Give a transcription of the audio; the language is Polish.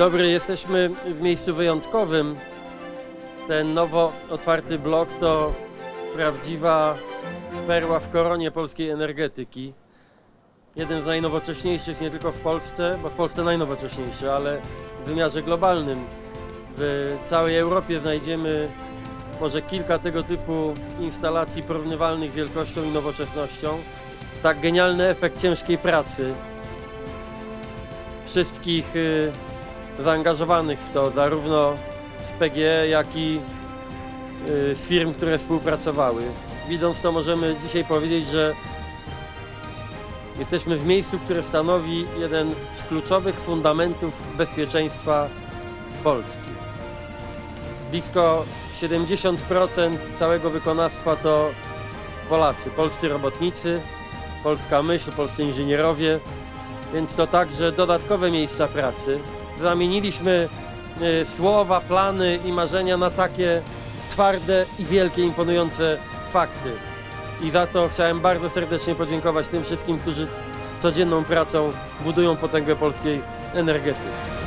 dobry, jesteśmy w miejscu wyjątkowym. Ten nowo otwarty blok to prawdziwa perła w koronie polskiej energetyki. Jeden z najnowocześniejszych nie tylko w Polsce, bo w Polsce najnowocześniejszy, ale w wymiarze globalnym. W całej Europie znajdziemy może kilka tego typu instalacji porównywalnych wielkością i nowoczesnością. Tak genialny efekt ciężkiej pracy wszystkich y, zaangażowanych w to, zarówno z PGE, jak i y, z firm, które współpracowały. Widząc to możemy dzisiaj powiedzieć, że jesteśmy w miejscu, które stanowi jeden z kluczowych fundamentów bezpieczeństwa Polski. Blisko 70% całego wykonawstwa to Polacy, polscy robotnicy, polska myśl, polscy inżynierowie, więc to także dodatkowe miejsca pracy. Zamieniliśmy y, słowa, plany i marzenia na takie twarde i wielkie, imponujące fakty. I za to chciałem bardzo serdecznie podziękować tym wszystkim, którzy codzienną pracą budują potęgę polskiej energetyki.